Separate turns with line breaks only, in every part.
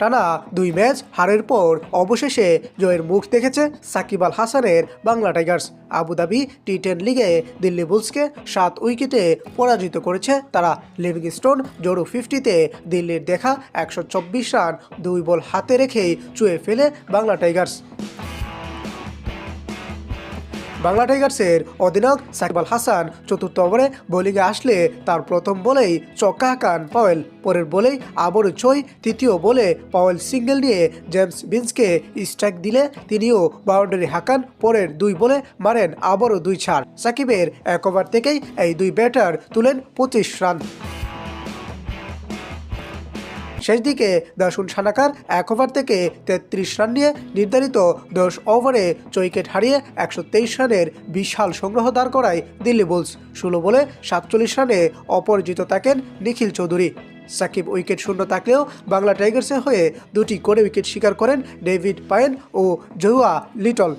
টানা দুই ম্যাচ হারের পর অবশেষে জয়ের মুখ দেখেছে সাকিব আল হাসানের Bangla Tigers. Abu Dhabi T ten লিগে দিল্লি বুলসকে সাত উইকেটে পরাজিত করেছে তারা। লিভিং স্টোন জোরু ফিফটিতে দিল্লির দেখা একশো চব্বিশ রান, দুই বল হাতে রেখেই চুয়ে ফেলে বাংলা টাইগার্স। বাংলা টাইগার্সের অধিনায়ক সাকিব আল হাসান চতুর্থ ওভারে বোলিংয়ে আসলে তার প্রথম বলেই চক্কা হাঁকান পাওয়েল, পরের বলেই আবারও ছয়, তৃতীয় বলে পাওয়েল সিঙ্গেল নিয়ে জেমস বিন্সকে স্ট্রাইক দিলে তিনিও বাউন্ডারি হাঁকান, পরের দুই বলে মারেন আবারও দুই ছাড়। সাকিবের এক ওভার থেকেই এই দুই ব্যাটার তুলেন পঁচিশ রান। শেষ দিকে দাসুন সানাকার এক ওভার থেকে তেত্রিশ রান নিয়ে নির্ধারিত দশ ওভারে উইকেট হারিয়ে একশো তেইশ রানের বিশাল সংগ্রহ দাঁড় করায় দিল্লি বুলস। ষোলো বলে সাতচল্লিশ রানে অপরাজিত থাকেন নিখিল চৌধুরী। সাকিব উইকেট শূন্য থাকলেও বাংলা টাইগার্সের হয়ে দুটি করে উইকেট শিকার করেন ডেভিড পায়েন ও জহুয়া লিটল।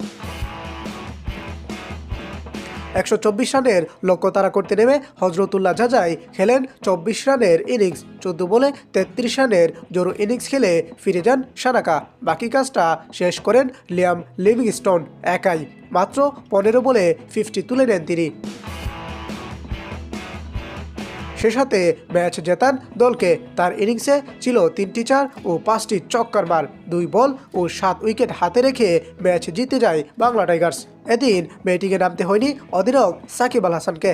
একশো চব্বিশ রানের লক্ষ্য তারা করতে নেমে হজরতুল্লাহ জাজাই খেলেন চব্বিশ রানের ইনিংস, চোদ্দ বলে তেত্রিশ রানের জোরো ইনিংস খেলে ফিরে যান সানাকা বাকি কাজটা শেষ করেন লিয়াম লিভিংস্টোন একাই। মাত্র পনেরো বলে ফিফটি তুলে নেন তিনি। সে সাথে ম্যাচ জেতান দলকে। তার ইনিংসে ছিল তিনটি চার ও পাঁচটি চক্কর মার। দুই বল ও সাত উইকেট হাতে রেখে ম্যাচ জিতে যায় বাংলা টাইগার্স। এদিন মেয়েটিকে নামতে হয়নি অধিনায়ক সাকিব আল হাসানকে।